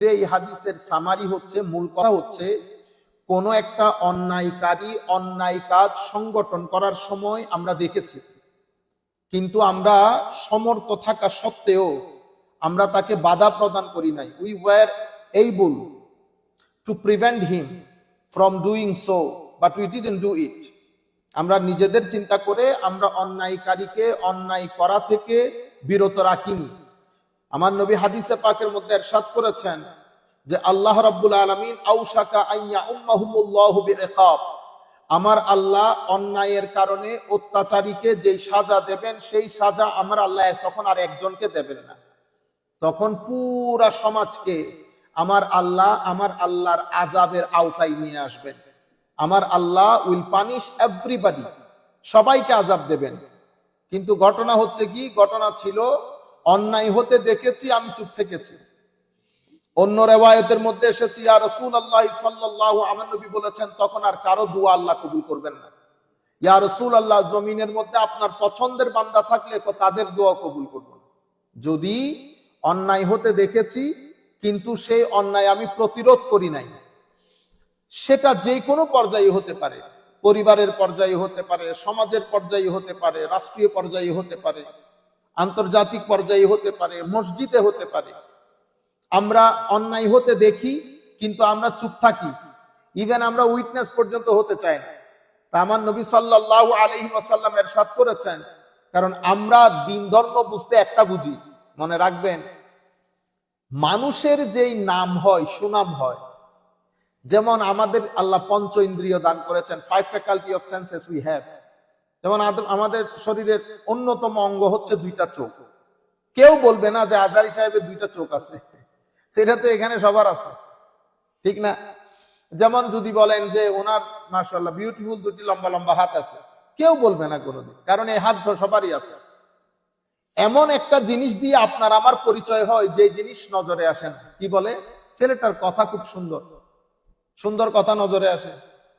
এই হাদিসের সামারি হচ্ছে, মূল কথা হচ্ছে, কোন একটা অন্যায়কারী অন্যায় কাজ সংগঠন করার সময় আমরা দেখেছি। কিন্তু আমরা সমর্থ থাকা সত্ত্বেও আমরা তাকে বাধা প্রদান করি নাই। We were able to prevent him from doing so but we didn't do it আমরা নিজেদের চিন্তা করে আমরা অন্যায়কারীকে অন্যায় করা থেকে বিরত রাখিনি। আমার নবী হাদিসে পাকের মধ্যে এরশাদ করেছেন যে আল্লাহ রাব্বুল আলামিন আউশাকা আইয়া উম্মাহুমুল্লাহু বিইকাব। আমার আল্লাহ অন্যায়ের কারণে অত্যাচারীকে যেই সাজা দেবেন, সেই সাজা আমার আল্লাহ তখন আর একজনকে দেবেন না। তখন পুরা সমাজকে আমার আল্লাহ আমার আল্লাহর আজাবের আওতায় নিয়ে আসবেন। আমার আল্লাহ উইল পানিশ এভরিবাডি, সবাইকে আজাব দেবেন। কিন্তু ঘটনা হচ্ছে কি? ঘটনা ছিল অন্যায় হতে দেখেছি, আমি চুপ থেকেছি। অন্য রেওয়ায়তের মধ্যে এসেছি আর রসুল আল্লাহ সাল্লাহ আমার নবী বলেছেন, তখন আর কারও দুয়া আল্লাহ কবুল করবেন না। ইয়া রসুল আল্লাহ জমিনের মধ্যে আপনার পছন্দের বান্দা থাকলে তাদের দোয়া কবুল করব যদি অন্যায় হতে দেখেছি, কিন্তু সেই অন্যায় আমি প্রতিরোধ করি নাই। সেটা যে কোনো পর্যায়ে হতে পারে। পরিবারের পর্যায়ে হতে পারে, সমাজের পর্যায়ে হতে পারে, রাষ্ট্রীয় পর্যায়ে হতে পারে। আন্তর্জাতিক পর্যায়ে হতে পারে, মসজিদে হতে পারে। আমরা অন্যায় হতে দেখি, কিন্তু আমরা চুপ থাকি। ইভেন আমরা উইটনেস পর্যন্ত হতে চাই না। তা আমার নবী সাল্লাহ আলহি ওয়াসাল্লাম এরশাদ করেছেন। কারণ আমরা দিন ধর্ম বুঝতে একটা বুঝি। মনে রাখবেন, মানুষের যেই নাম হয়, সুনাম হয়, যেমন আমাদের আল্লাহ পঞ্চ ইন্দ্রিয় দান করেছেন five faculty of senses we have যেমন আমাদের শরীরের অন্যতম অঙ্গ হচ্ছে দুইটা চোখ। কেউ বলবে না যে আজারি সাহেবের দুইটা চোখ আছে। এটা তো এখানে সবার আছে। ঠিক না? যেমন যদি বলেন যে ওনার মার্শাল্লাহ বিউটিফুল দুটি লম্বা লম্বা হাত আছে। কেউ বলবে না কোনোদিন, কারণ এই হাত সবারই আছে। এমন একটা জিনিস দিয়ে আপনার আমার পরিচয় হয়, যে জিনিস নজরে আসে না। কি বলে? ছেলেটার কথা খুব সুন্দর। সুন্দর কথা নজরে আসে।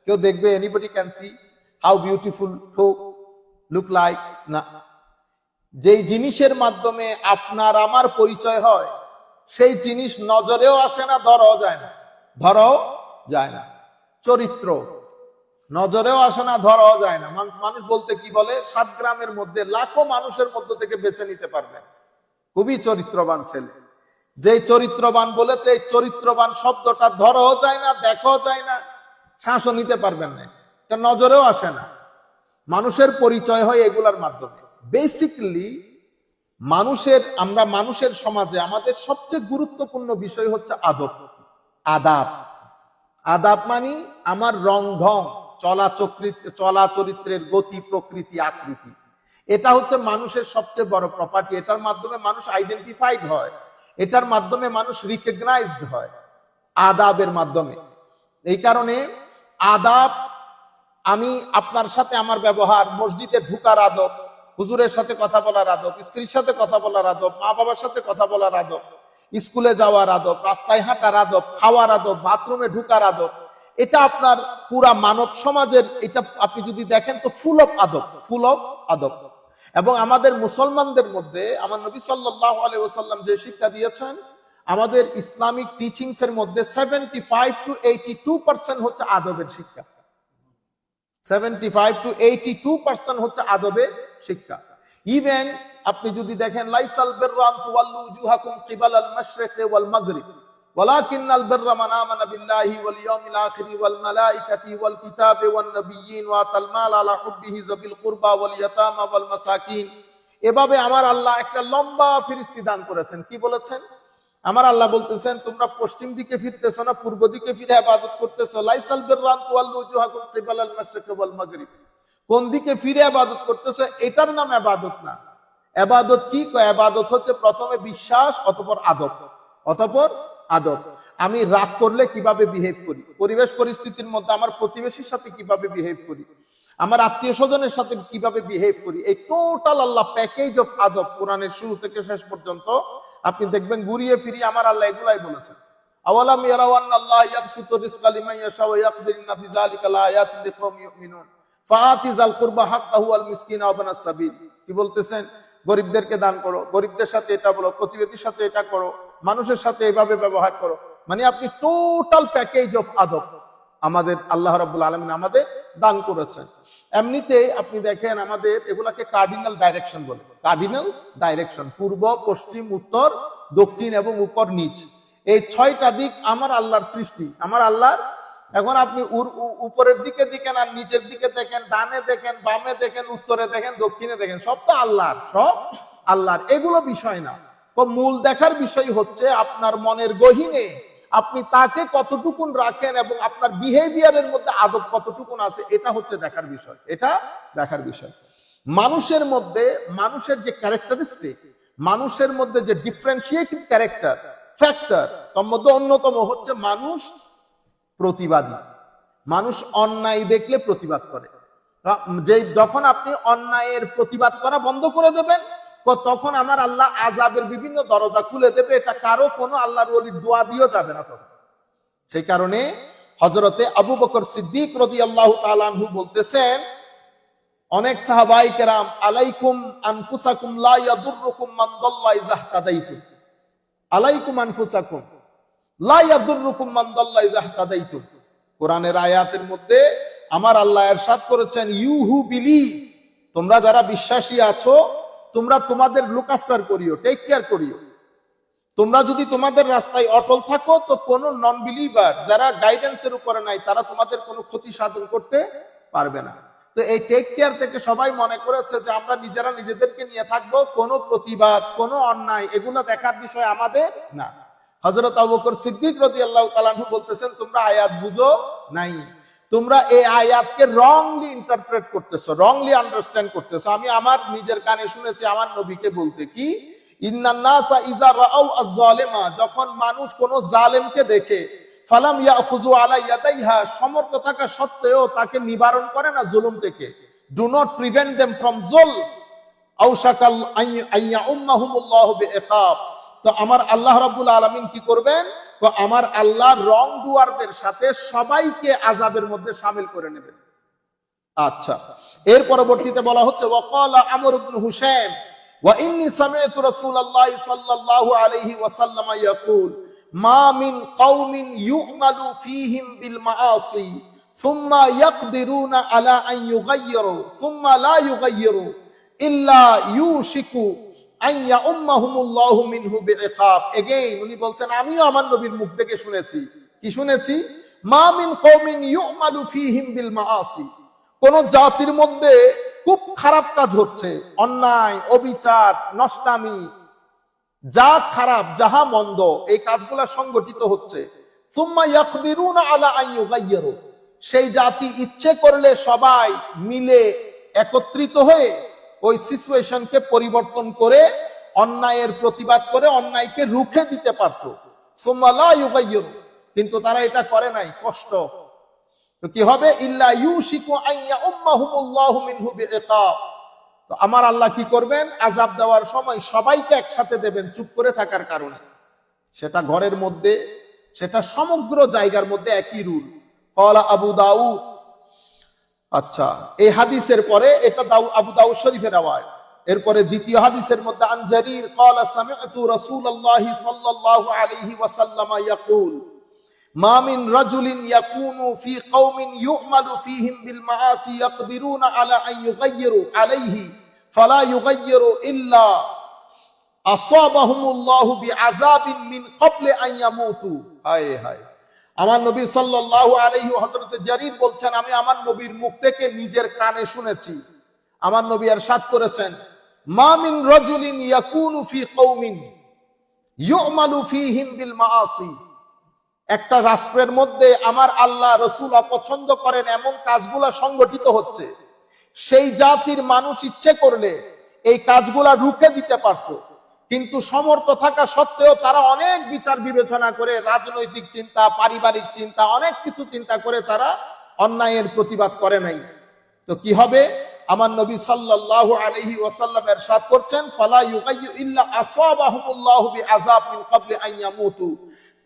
কেউ দেখবে anybody can see how beautiful to look like না। যেই জিনিসের মাধ্যমে আপনার আমার পরিচয় হয়, সেই জিনিস নজরেও আসে না, ধরাও যায় না। ধরাও যায় না। চরিত্র নজরেও আসে না, ধরাও যায় না। মানুষ বলতে কি বলে? সাত গ্রামের মধ্যে লাখো মানুষের মধ্য থেকে বেছে নিতে পারবেন। খুবই চরিত্রবান ছেলে। যেই চরিত্রবান বলেছে, এই চরিত্রবান শব্দটা ধরাও যায় না, দেখাও যায় না, শ্বাসও নিতে পারবেন না। এটা নজরেও আসে না। মানুষের পরিচয় হয় এগুলার মাধ্যমে। বেসিকলি মানুষের, আমরা মানুষের সমাজে আমাদের সবচেয়ে গুরুত্বপূর্ণ বিষয় হচ্ছে আদব। আদাব। আদাব মানি আমার রং ঢং, চলা চলা চরিত্রের গতি, প্রকৃতি, আকৃতি। এটা হচ্ছে মানুষের সবচেয়ে বড় প্রপার্টি এটার মাধ্যমে মানুষ আইডেন্টিফাইড হয়। এটার মাধ্যমে মানুষ রিকগনাইজড হয়। আদাবের মাধ্যমে। এই কারণে আদাব আমি আপনার সাথে আমার ব্যবহার, মসজিদে ঢুকার আদব, হুজুরের সাথে কথা বলার আদব, স্ত্রীর সাথে কথা বলার আদব, মা বাবার সাথে কথা বলার আদব, স্কুলে যাওয়ার আদব, রাস্তায় হাঁটার আদব, খাওয়ার আদব, বাথরুমে ঢুকার আদব, এটা আপনার পুরা মানব সমাজের, এটা আপনি যদি দেখেন তো ফুল অফ আদব ফুল অফ আদব। এবং আমাদের মুসলমানদের মধ্যে, আমার নবী সাল্লাহ ওসাল্লাম যে শিক্ষা দিয়েছেন, আমাদের ইসলামিক টিচিংস এর মধ্যে seventy five to eighty two percent হচ্ছে আদবের শিক্ষা। seventy five to eighty two percent হচ্ছে আদবে শিক্ষা ইভেন আপনি যদি দেখেন লাইসাল বিররান তুওয়াল্লু উজুহাকুম কিবাল আল মাশরিক ওয়াল মাগরিব ولكن البر من آمن بالله واليوم الآخر والملائكة والكتاب والنبيين وآتى المال على حبه ذوي القربى واليتامى والمساكين এভাবে আমার আল্লাহ একটা লম্বা ফিরিস্তি দান করেছেন কি বলেছেন আমার আল্লাহ বলতেছেন, তোমরা পশ্চিম দিকে ফিরতেছো না, পূর্ব দিকে ফিরে আবাদত করতেছো। লাইসাল মাগরিব। কোন দিকে ফিরে আবাদত করতেছে, এটার নাম আবাদত না। আবাদত কি? আবাদত হচ্ছে প্রথমে বিশ্বাস, অতপর আদব। অতপর আদব। আমি রাগ করলে কীভাবে বিহেভ করি? পরিবেশ পরিস্থিতির মধ্যে আমার প্রতিবেশীর সাথে কীভাবে বিহেভ করি? আমার আত্মীয় স্বজনের সাথে কীভাবে বিহেভ করি? এই টোটাল আল্লাহ প্যাকেজ অফ আদব কোরআনের শুরু থেকে শেষ পর্যন্ত আপনি দেখবেন ঘুরিয়ে ফিরিয়ে আমার আল্লাহ এগুলাই বলেছেন। কি বলতেছেন? গরিবদেরকে দান করো, গরিবদের সাথে এটা বলো সাথে এটা করো, মানুষের সাথে এভাবে ব্যবহার করো। মানে আপনি টোটাল প্যাকেজ অফ আদব আমাদের আল্লাহ রাব্বুল আলমিন আমাদের দান করেছেন। এমনিতে আপনি দেখেন আমাদের এগুলাকে কার্ডিনাল ডাইরেকশন বলে। কার্ডিনাল ডাইরেকশন পূর্ব, পশ্চিম, উত্তর, দক্ষিণ এবং উপর নিচ। এই ছয়টা দিক আমার আল্লাহর সৃষ্টি, আমার আল্লাহর। এখন আপনি উপরের দিকে দেখেন আর নিচের দিকে দেখেন, ডানে দেখেন, বামে দেখেন, উত্তরে দেখেন, দক্ষিণে দেখেন, সব তো আল্লাহর, সব আল্লাহর। এগুলো বিষয় না। তো মূল দেখার বিষয় হচ্ছে আপনার মনের গহিনে আপনি তাকে কতটুকুন রাখেন এবং আপনার বিহেভিয়ারের মধ্যে আদব কতটুকুন আছে, এটা হচ্ছে দেখার বিষয়। এটা দেখার বিষয়। মানুষের মধ্যে, মানুষের যে ক্যারেক্টারিস্টিক মানুষের মধ্যে যে ডিফারেন্সিয়েটিভ ক্যারেক্টার ফ্যাক্টর তার মধ্যে অন্যতম হচ্ছে মানুষ প্রতিবাদী। মানুষ অন্যায় দেখলে প্রতিবাদ করে। যে যখন আপনি অন্যায়ের প্রতিবাদ করা বন্ধ করে দেবেন তখন আমার আল্লাহ আজাবের বিভিন্ন দরজা খুলে দেবে, এটা কারও কোনো আল্লাহর ওলির দোয়া দিয়েও যাবে না তখন। সেই কারণে হজরতে আবু বকর সিদ্দিক রদি আল্লাহ তালানহু বলতেছেন, অনেক সাহাবাই কেরাম, আলাইকুম আনফুসাকুম লা ইয়াদুররুকুম মান দাল্লা আলাইকুম আনফুসাকুম লা ইয়াদুররুকুম মান কোরআনের আয়াতের মধ্যে আমার আল্লাহ এরশাদ করেছেন ইউ হু বিলিভ তোমরা যারা বিশ্বাসী আছো তোমরা তোমাদের লুক আফটার করিও টেক কেয়ার করিও। তোমরা যদি তোমাদের রাস্তায় অটল থাকো, তো কোন নন বিলিভার যারা গাইডেন্সের উপরে নাই, তারা তোমাদের কোনো ক্ষতি সাধন করতে পারবে না। তো এই টেক কেয়ার থেকে সবাই মনে করেছে যে আমরা নিজেরা নিজেদেরকে নিয়ে থাকব, কোনো প্রতিবাদ, কোনো অন্যায়, এগুলো দেখার বিষয় আমাদের না। হজরত আবুকর সিদ্দিক রতি আল্লাহ বলতেছেন, তোমরা আয়াত বুঝো নাই। তোমরা এই আয়াতকে রংলি ইন্টারপ্রেট করতেছো রংলি আন্ডারস্ট্যান্ড করতেছো। আমি আমার নিজের কানে শুনেছি, আমার নবীকে বলতে কি যখন মানুষ কোন জালেমকে দেখে, ফালাম সমর্থ থাকা সত্ত্বেও তাকে নিবারণ করে না জুলুম থেকে। Do not prevent them from joule বিইকাব তো আমার আল্লাহ রাব্বুল আলামিন কি করবেন? তো আমার আল্লাহ রং ডুয়ারদের সাথে সবাইকে আযাবের মধ্যে শামিল করে নেবেন। আচ্ছা এর পরবর্তীতে বলা হচ্ছে, ওয়াকালা আমর ইবনে হুসাইম, ওয়া সামি'তু রাসূলুল্লাহ সাল্লাল্লাহু আলাইহি ওয়াসাল্লাম ইয়াকুল, মা মিন কওমিন ইউ'মালু ফীহিম বিল মাআসি ইয়াকদিরুনা আলা আন ইউগাইয়িরু থুম্মা লা ইউগাইয়িরু ইল্লা ইউশিকু আন ইয়াউম্মাহুমুল্লাহু মিনহু বিইকাব। এগেইন উনি বলছেন, আমিও আমার নবীর মুখ থেকে শুনেছি। কি শুনেছি? মা মিন কওমিন ইউ'মালু ফীহিম বিল মাআসি। কোন জাতির মধ্যে খুব খারাপ কাজ হচ্ছে, অন্যায়, অবিচার, নষ্টামি, যা খারাপ, যাহা মন্দ, এই কাজগুলা সংগঠিত হচ্ছে। সুম্মা ইয়াকদিরুনা আলা আন ইউগাইয়িরু। সেই জাতি ইচ্ছে করলে সবাই মিলে একত্রিত হয়ে ওই সিচুয়েশনকে পরিবর্তন করে, অন্যায়ের প্রতিবাদ করে অন্যায়কে রুখে দিতে পারত। কিন্তু তারা এটা করে নাই, কষ্ট। তো কি হবে? তো আমার আল্লাহ কি করবেন? আজাব দেওয়ার সময় সবাইকে একসাথে দেবেন, চুপ করে থাকার কারণে। সেটা ঘরের মধ্যে, সেটা সমগ্র জায়গার মধ্যে একই রুল। কলা আবু দাউদ আচ্ছা এই হাদিসের পরে এটা দাউ, আবু দাউ শরীফের আওয়াজ এরপরে দ্বিতীয় হাদিসের মধ্যে আনজারির ক্বালা সামি'তু রাসূলুল্লাহি সাল্লাল্লাহু আলাইহি ওয়াসাল্লাম ইয়াকুল, মা মিন রাজুলিন ইয়াকুনু ফি কওমিন ইউমালু ফীহিম বিল মাআসি ইয়াকদিরুনা আলা আন ইউগাইয়িরু আলাইহি ফালা ইউগাইয়িরু ইল্লা আসাবাহুমুল্লাহু বিআযাবিন মিন ক্বাবলি আন ইয়ামুতু। হায় হায়। আমার নবী সাল্লাল্লাহু আলাইহি হযরত জারির বলছেন, আমি আমার নবীর মুখ থেকে নিজের কানে শুনেছি। আমার নবী আর সাত করেছেন, মা মিন রাজুলিন ইয়াকুনু মাআসি। একটা রাষ্ট্রের মধ্যে আমার আল্লাহ রসুল অপছন্দ করেন এমন কাজগুলা সংগঠিত হচ্ছে। সেই জাতির মানুষ ইচ্ছে করলে এই কাজগুলা রুখে দিতে পারত। কিন্তু সমর্থ থাকা সত্ত্বেও তারা অনেক বিচার বিবেচনা করে, রাজনৈতিক চিন্তা, পারিবারিক চিন্তা, অনেক কিছু চিন্তা করে তারা অন্যায়ের প্রতিবাদ করে নাই। তো কি হবে? আমার নবী সাল্লাল্লাহু আলাইহি ওয়াসাল্লাম এরশাদ করছেন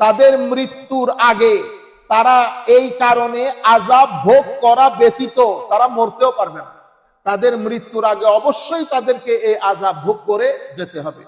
তাদের মৃত্যুর আগে তারা এই কারণে আজাব ভোগ করা ব্যতীত তারা মরতেও পারবে না। তাদের মৃত্যুর আগে অবশ্যই তাদেরকে এই আজাব ভোগ করে যেতে হবে।